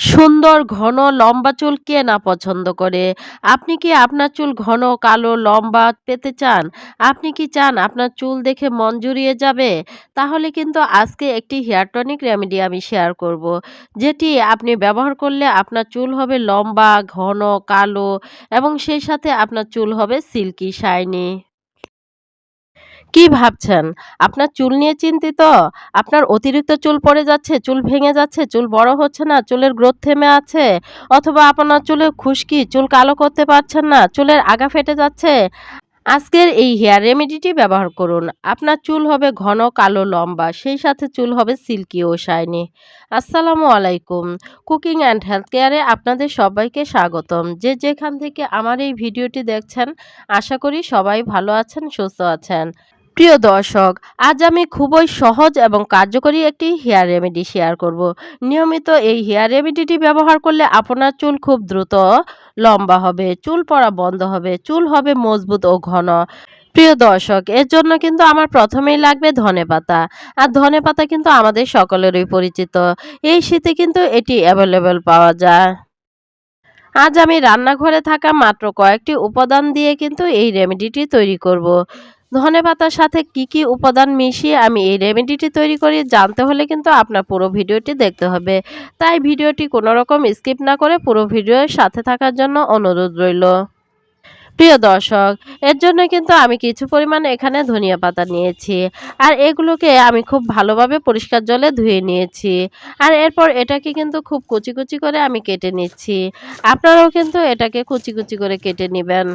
সুন্দর ঘন লম্বা চুল কে না পছন্দ করে? আপনি কি আপনার চুল ঘন, কালো, লম্বা পেতে চান? আপনি কি চান আপনার চুল দেখে মন জুড়িয়ে যাবে? তাহলে কিন্তু আজকে একটি হেয়ার টনিক রেমেডি আমি শেয়ার করব। যেটি আপনি ব্যবহার করলে আপনার চুল হবে লম্বা, ঘন, কালো এবং সেই সাথে আপনার চুল হবে সিল্কি শাইনি। কি ভাবছেন? আপনার চুল নিয়ে চিন্তিত? আপনার অতিরিক্ত চুল পড়ে যাচ্ছে, চুল ভেঙে যাচ্ছে, চুল বড় হচ্ছে না, চুলের গ্রোথ থেমে আছে? অথবা আপনার চুলে খুশকি, চুল কালো করতে পারছেন না, চুলের আগা ফেটে যাচ্ছে? আজকের এই হেয়ার রেমেডিটি ব্যবহার করুন। আপনার চুল হবে ঘন, কালো, লম্বা, সেই সাথে চুল হবে সিল্কি ও শাইনি। আসসালামু আলাইকুম। কুকিং অ্যান্ড হেলথ কেয়ারে আপনাদের সবাইকে স্বাগতম। যে যেখান থেকে আমার এই ভিডিওটি দেখছেন, আশা করি সবাই ভালো আছেন, সুস্থ আছেন। প্রিয় দর্শক, আজ আমি খুবই সহজ এবং কার্যকরী একটি হেয়ার রেমেডি শেয়ার করব। নিয়মিত এই হেয়ার রেমেডিটি ব্যবহার করলে আপনার চুল খুব দ্রুত লম্বা হবে, চুল পড়া বন্ধ হবে, চুল হবে মজবুত ও ঘন। প্রিয় দর্শক, এর জন্য কিন্তু আমার প্রথমেই লাগবে ধনে পাতা। আর ধনে পাতা কিন্তু আমাদের সকলেরই পরিচিত। এই শীতে কিন্তু এটি অ্যাভেলেবেল পাওয়া যায়। আজ আমি রান্নাঘরে থাকা মাত্র কয়েকটি উপাদান দিয়ে কিন্তু এই রেমেডিটি তৈরি করব। ধনে পাতার সাথে কি কি উপাদান মিশিয়ে আমি এই রেমেডিটি তৈরি করি জানতে হলে কিন্তু আপনার পুরো ভিডিওটি দেখতে হবে। তাই ভিডিওটি কোনো রকম স্কিপ না করে পুরো ভিডিওর সাথে থাকার জন্য অনুরোধ রইল। প্রিয় দর্শক, এর জন্য কিন্তু আমি কিছু পরিমাণ এখানে ধনিয়া পাতা নিয়েছি আর এগুলোকে আমি খুব ভালোভাবে পরিষ্কার জলে ধুয়ে নিয়েছি আর এরপর এটাকে কিন্তু খুব কুচি কুচি করে আমি কেটে নিচ্ছি। আপনারাও কিন্তু এটাকে কুচি কুচি করে কেটে নেবেন।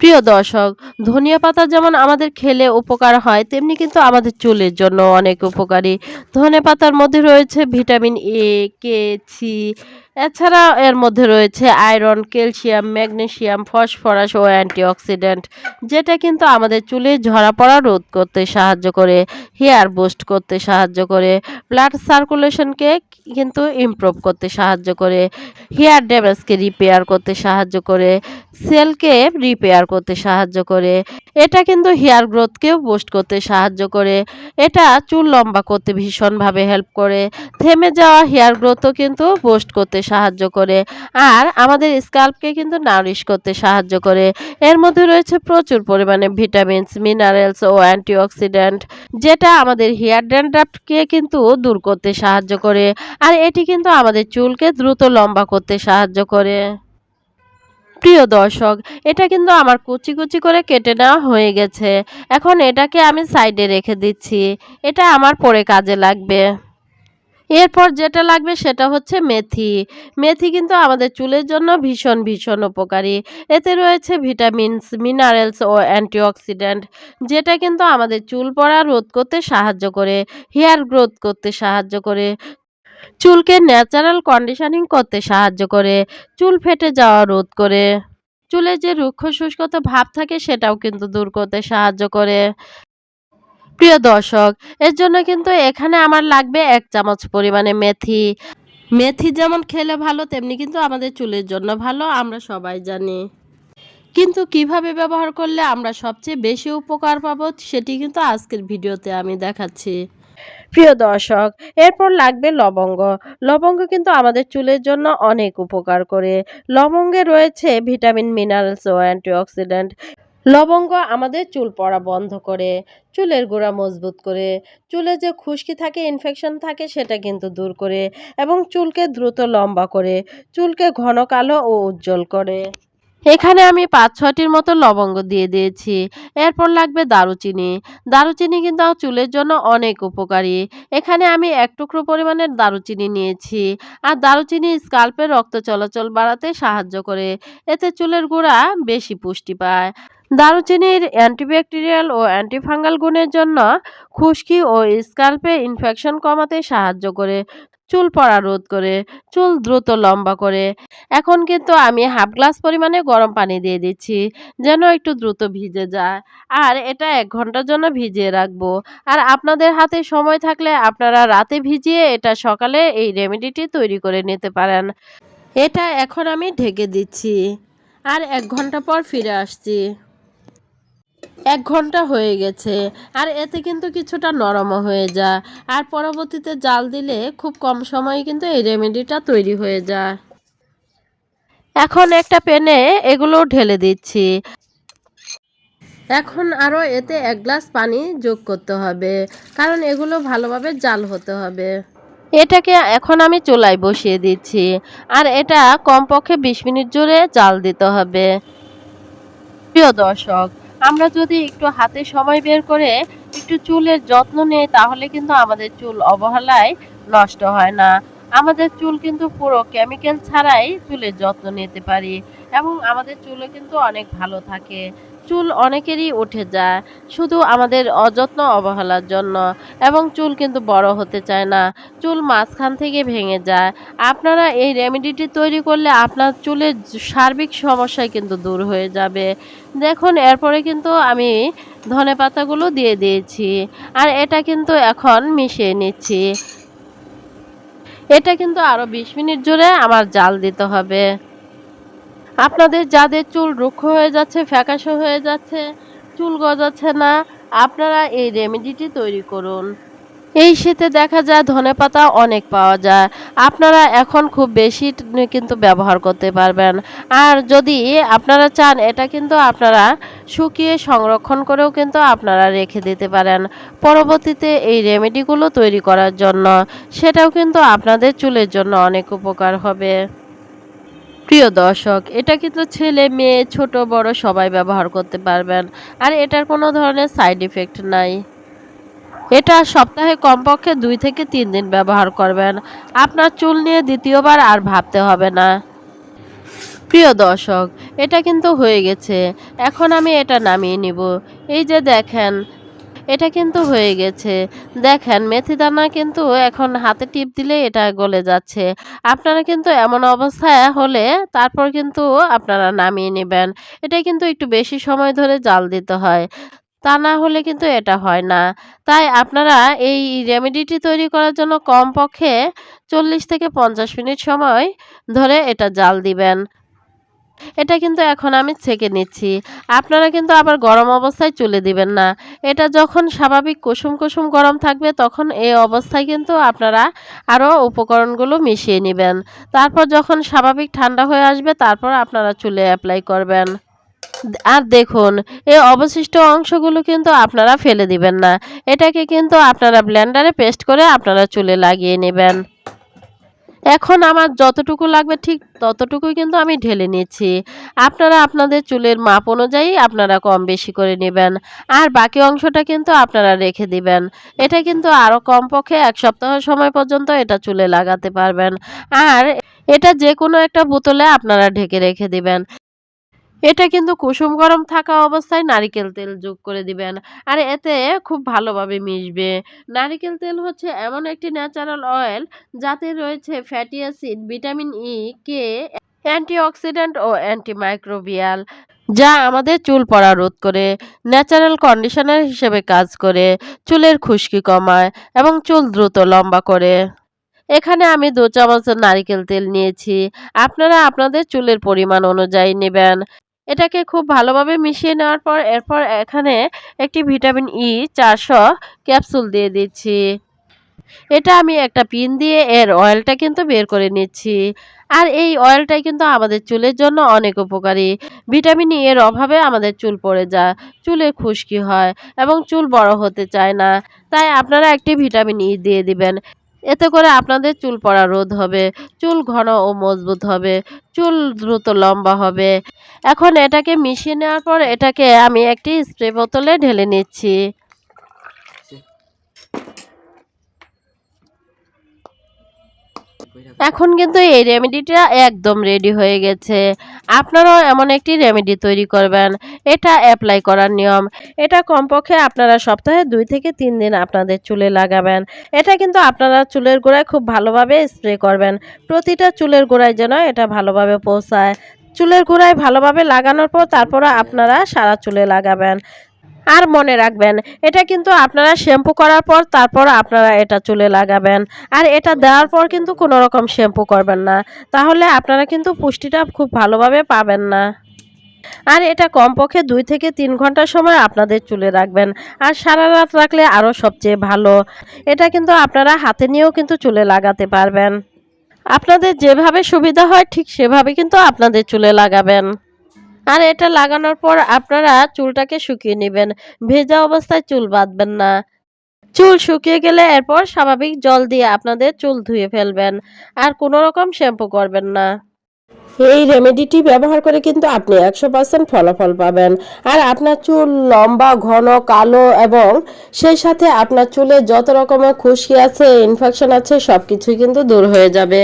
প্রিয় দর্শক, ধনিয়া পাতা যেমন আমাদের খেলে উপকার হয়, তেমনি কিন্তু আমাদের চুলের জন্য অনেক উপকারী। ধনে পাতার মধ্যে রয়েছে ভিটামিন এ কে সি এছাড়া এর মধ্যে রয়েছে আয়রন, ক্যালসিয়াম, ম্যাগনেসিয়াম, ফসফরাস ও অ্যান্টিঅক্সিডেন্ট, যেটা কিন্তু আমাদের চুলে ঝরা পড়া রোধ করতে সাহায্য করে, হেয়ার বুস্ট করতে সাহায্য করে, ব্লাড সার্কুলেশনকে কিন্তু ইমপ্রুভ করতে সাহায্য করে, হেয়ার ড্যামেজকে রিপেয়ার করতে সাহায্য করে, সেলকে রিপেয়ার করতে সাহায্য করে, এটা কিন্তু হেয়ার গ্রোথকেও বুস্ট করতে সাহায্য করে, এটা চুল লম্বা করতে ভীষণভাবে হেল্প করে, থেমে যাওয়া হেয়ার গ্রোথও কিন্তু বুস্ট করতে সাহায্য করে। আর আমাদের স্কাল্পকে কিন্তু নারিশ করতে সাহায্য করে। এর মধ্যে রয়েছে প্রচুর পরিমাণে ভিটামিনস, মিনারেলস ও অ্যান্টিঅক্সিডেন্ট, যেটা আমাদের হেয়ার ড্যান্ড্রাফকে কিন্তু দূর করতে সাহায্য করে। আর এটি কিন্তু আমাদের চুলকে দ্রুত লম্বা করতে সাহায্য করে। প্রিয় দর্শক, এটা কিন্তু আমার কুচি কুচি করে কেটে নেওয়া হয়ে গেছে। এখন এটাকে আমি সাইডে রেখে দিচ্ছি। এটা আমার পরে কাজে লাগবে। এরপর যেটা লাগবে সেটা হচ্ছে মেথি। মেথি কিন্তু আমাদের চুলের জন্য ভীষণ ভীষণ উপকারী। এতে রয়েছে ভিটামিনস, মিনারেলস ও অ্যান্টিঅক্সিডেন্ট, যেটা কিন্তু আমাদের চুল পড়া রোধ করতে সাহায্য করে, হেয়ার গ্রোথ করতে সাহায্য করে, চুলকে ন্যাচারাল কন্ডিশনিং করতে সাহায্য করে, চুল ফেটে যাওয়া রোধ করে। চুলে যে রুক্ষ শুষ্কতা ভাব থাকে সেটাও কিন্তু দূর করতে সাহায্য করে। প্রিয় দর্শক, এর জন্য কিন্তু এখানে আমার লাগবে এক চামচ পরিমাণে মেথি। মেথি যেমন খেলে ভালো, তেমনি কিন্তু আমাদের চুলের জন্য ভালো, আমরা সবাই জানি। কিন্তু কীভাবে ব্যবহার করলে আমরা সবচেয়ে বেশি উপকার পাবো, সেটি কিন্তু আজকের ভিডিওতে আমি দেখাচ্ছি। প্রিয় দর্শক, এরপর লাগবে লবঙ্গ। লবঙ্গ কিন্তু আমাদের চুলের জন্য অনেক উপকার করে। লবঙ্গে রয়েছে ভিটামিন, মিনারেলস ও অ্যান্টিঅক্সিডেন্ট। লবঙ্গ আমাদের চুল পড়া বন্ধ করে, চুলের গোড়া মজবুত করে, চুলে যে খুশকি থাকে ইনফেকশন থাকে, সেটা কিন্তু দূর করে এবং চুলকে দ্রুত লম্বা করে, চুলকে ঘন কালো ও উজ্জ্বল করে। এখানে আমি পাঁচ ছটির মতো লবঙ্গ দিয়ে দিয়েছি। এরপর লাগবে দারুচিনি। দারুচিনি কিন্তু চুলের জন্য অনেক উপকারী। এখানে আমি এক টুকরো পরিমাণের দারুচিনি নিয়েছি। আর দারুচিনি স্কাল্পের রক্ত চলাচল বাড়াতে সাহায্য করে। এতে চুলের গোড়া বেশি পুষ্টি পায়। দারুচিনির অ্যান্টিব্যাকটেরিয়াল ও অ্যান্টিফাঙ্গাল গুণের জন্য খুশকি ও স্কাল্পে ইনফেকশন কমাতে সাহায্য করে, চুল পড়া রোধ করে, চুল দ্রুত লম্বা করে। এখন কিন্তু আমি হাফ গ্লাস পরিমাণে গরম পানি দিয়ে দিচ্ছি, যেন একটু দ্রুত ভিজে যায়। আর এটা এক ঘণ্টার জন্য ভিজিয়ে রাখব। আর আপনাদের হাতে সময় থাকলে আপনারা রাতে ভিজিয়ে এটা সকালে এই রেমেডিটি তৈরি করে নিতে পারেন। এটা এখন আমি ঢেকে দিচ্ছি। আর এক ঘণ্টা পর ফিরে আসছি। এক ঘণ্টা হয়ে গেছে, আর এতে কিন্তু কিছুটা নরমও হয়ে যায়। আর পরবর্তীতে জাল দিলে খুব কম সময়ে কিন্তু এই রেমেডিটা তৈরি হয়ে যায়। এখন একটা প্যানে এগুলো ঢেলে দিচ্ছি। এখন আরও এতে এক গ্লাস পানি যোগ করতে হবে, কারণ এগুলো ভালোভাবে জাল হতে হবে। এটাকে এখন আমি চুলায় বসিয়ে দিচ্ছি, আর এটা কমপক্ষে বিশ মিনিট জুড়ে জাল দিতে হবে। প্রিয় দর্শক আমরা যদি একটু হাতে সময় বের করে একটু চুলের যত্ন নেই, তাহলে কিন্তু আমাদের চুল অবহেলায় নষ্ট হয় না। আমাদের চুল কিন্তু পুরো কেমিক্যাল ছাড়াই চুলের যত্ন নিতে পারি এবং আমাদের চুলও কিন্তু অনেক ভালো থাকে। চুল অনেকেরই উঠে যায়, শুধু আমাদের অযত্ন অবহেলার জন্য। এবং চুল কিন্তু বড় হতে চায় না, চুল মাঝখান থেকে ভেঙে যায়। আপনারা এই রেমেডিটি তৈরি করলে আপনার চুলের সার্বিক সমস্যায় কিন্তু দূর হয়ে যাবে। দেখুন, এরপরে কিন্তু আমি ধনে পাতাগুলো দিয়ে দিয়েছি। আর এটা কিন্তু এখন মিশিয়ে নিচ্ছি। এটা কিন্তু আরও বিশ মিনিট জুড়ে আমার জাল দিতে হবে। আপনাদের যাদের চুল রুক্ষ হয়ে যাচ্ছে, ফ্যাকাশে হয়ে যাচ্ছে, চুল গজাচ্ছে না, আপনারা এই রেমেডিটি তৈরি করুন। এই শীতে দেখা যায় ধনেপাতা অনেক পাওয়া যায়। আপনারা এখন খুব বেশি কিন্তু ব্যবহার করতে পারবেন। আর যদি আপনারা চান, এটা কিন্তু আপনারা শুকিয়ে সংরক্ষণ করেও কিন্তু আপনারা রেখে দিতে পারেন। পরবর্তীতে এই রেমেডিগুলো তৈরি করার জন্য, সেটাও কিন্তু আপনাদের চুলের জন্য অনেক উপকার হবে। প্রিয় দর্শক, এটা কিন্তু ছেলে, মেয়ে, ছোট, বড় সবাই ব্যবহার করতে পারবেন। আর এটার কোনো ধরনের সাইড ইফেক্ট নাই। এটা সপ্তাহে কমপক্ষে দুই থেকে তিন দিন ব্যবহার করবেন। আপনার চুল নিয়ে দ্বিতীয়বার আর ভাবতে হবে না। প্রিয় দর্শক, এটা কিন্তু হয়ে গেছে। এখন আমি এটা নামিয়ে নিব। এই যে দেখেন এটা কিন্তু হয়ে গেছে। দেখেন মেথি দানা কিন্তু এখন হাতে টিপ দিলে এটা গলে যাচ্ছে। আপনারা কিন্তু এমন অবস্থায় হলে তারপর কিন্তু আপনারা নামিয়ে নেবেন। এটা কিন্তু একটু বেশি সময় ধরে জাল দিতে হয়। তা না হলে কিন্তু এটা হয় না। তাই আপনারা এই রেমেডিটি তৈরি করার জন্য কমপক্ষে চল্লিশ থেকে পঞ্চাশ মিনিট সময় ধরে এটা জাল দিবেন। এটা কিন্তু এখন আমি ছেঁকে নিচ্ছি। আপনারা কিন্তু আবার গরম অবস্থায় চলে দিবেন না। এটা যখন স্বাভাবিক কুসুম কুসুম গরম থাকবে তখন এই অবস্থায় কিন্তু আপনারা আরও উপকরণগুলো মিশিয়ে নেবেন। তারপর যখন স্বাভাবিক ঠান্ডা হয়ে আসবে তারপর আপনারা চুলে অ্যাপ্লাই করবেন। আর দেখুন এই অবশিষ্ট অংশগুলো কিন্তু আপনারা ফেলে দিবেন না। এটাকে কিন্তু আপনারা ব্লেন্ডারে পেস্ট করে আপনারা চুলে লাগিয়ে নেবেন। এখন আমার যতটুকু লাগবে ঠিক ততটুকুই কিন্তু আমি ঢেলে নিচ্ছি আপনারা আপনাদের চুলের মাপ অনুযায়ী আপনারা কম বেশি করে নেবেন। আর বাকি অংশটা কিন্তু আপনারা রেখে দিবেন। এটা কিন্তু আরও কমপক্ষে এক সপ্তাহ সময় পর্যন্ত এটা চুলে লাগাতে পারবেন। আর এটা যে কোনো একটা বোতলে আপনারা ঢেকে রেখে দিবেন। এটা কিন্তু কুসুম গরম থাকা অবস্থায় নারিকেল তেল যোগ করে দিবেন। আর এতে খুব ভালোভাবে মিশবে। নারিকেল তেল হচ্ছে এমন একটি ন্যাচারাল অয়েল যাতে রয়েছে fatty acid vitamin E K antioxidant ও অ্যান্টিমাইক্রোবিয়াল যা আমাদের চুল পড়া রোধ করে ন্যাচারাল কন্ডিশনার হিসেবে কাজ করে, চুলের খুশকি কমায় এবং চুল দ্রুত লম্বা করে। এখানে আমি দু চামচ নারিকেল তেল নিয়েছি। আপনারা আপনাদের চুলের পরিমাণ অনুযায়ী নেবেন। এটাকে খুব ভালোভাবে মিশিয়ে নেওয়ার পর, এরপর এখানে একটি ভিটামিন ই চারশো ক্যাপসুল দিয়ে দিচ্ছি। এটা আমি একটা পিন দিয়ে এর অয়েলটা কিন্তু বের করে নিচ্ছি। আর এই অয়েলটাই কিন্তু আমাদের চুলের জন্য অনেক উপকারী। ভিটামিন ই এর অভাবে আমাদের চুল পড়ে যায়, চুলে খুশকি হয় এবং চুল বড় হতে চায় না। তাই আপনারা একটি ভিটামিন ই দিয়ে দিবেন। এতে করে আপনাদের চুল পড়া রোধ হবে, চুল ঘন ও মজবুত হবে, চুল দ্রুত লম্বা হবে। এখন এটাকে মিশিয়ে নেওয়ার পর এটাকে আমি একটি স্প্রে বোতলে ঢেলে নিচ্ছি। এখন কিন্তু এই রেমেডিটা একদম রেডি হয়ে গেছে। আপনারাও এমন একটি রেমেডি তৈরি করবেন। এটা অ্যাপ্লাই করার নিয়ম। এটা কমপক্ষে আপনারা সপ্তাহে দুই থেকে তিন দিন আপনাদের চুলে লাগাবেন। এটা কিন্তু আপনারা চুলের গোড়ায় খুব ভালোভাবে স্প্রে করবেন। প্রতিটা চুলের গোড়ায় যেন এটা ভালোভাবে পৌঁছায়। চুলের গোড়ায় ভালোভাবে লাগানোর পর তারপরে আপনারা সারা চুলে লাগাবেন। আর মনে রাখবেন, এটা কিন্তু আপনারা শ্যাম্পু করার পর তারপর আপনারা এটা চুলে লাগাবেন। আর এটা দেওয়ার পর কিন্তু কোনো রকম শ্যাম্পু করবেন না। তাহলে আপনারা কিন্তু পুষ্টিটা খুব ভালোভাবে পাবেন না। আর এটা কমপক্ষে দুই থেকে তিন ঘণ্টা সময় আপনাদের চুলে রাখবেন। আর সারা রাত রাখলে আরও সবচেয়ে ভালো। এটা কিন্তু আপনারা হাতে নিয়েও কিন্তু চুলে লাগাতে পারবেন। আপনাদের যেভাবে সুবিধা হয় ঠিক সেভাবে কিন্তু আপনাদের চুলে লাগাবেন। আর এটা লাগানোর পর আপনারা চুলটাকে শুকিয়ে নেবেন। ভেজা অবস্থায় চুল বাঁধবেন না। চুল শুকিয়ে গেলে এরপর স্বাভাবিক জল দিয়ে আপনাদের চুল ধুয়ে ফেলবেন। আর কোনো রকম শ্যাম্পু করবেন না। এই রেমেডিটি ব্যবহার করে কিন্তু আপনি একশো পার্সেন্ট ফলাফল পাবেন। আর আপনার চুল লম্বা, ঘন, কালো এবং সেই সাথে আপনার চুলে যত রকমের খুশকি আছে ইনফেকশন আছে সব কিছুই কিন্তু দূর হয়ে যাবে।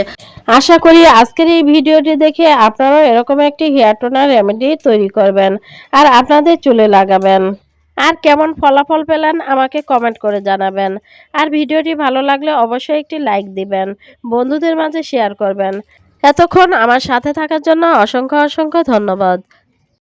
আশা করি আজকের এই ভিডিওটি দেখে আপনারাও এরকম একটি হেয়ার টোনার রেমেডি তৈরি করবেন আর আপনাদের চুলে লাগাবেন। আর কেমন ফলাফল পেলেন আমাকে কমেন্ট করে জানাবেন। আর ভিডিওটি ভালো লাগলে অবশ্যই একটি লাইক দিবেন, বন্ধুদের মাঝে শেয়ার করবেন। এতক্ষণ আমার সাথে থাকার জন্য অসংখ্য অসংখ্য ধন্যবাদ।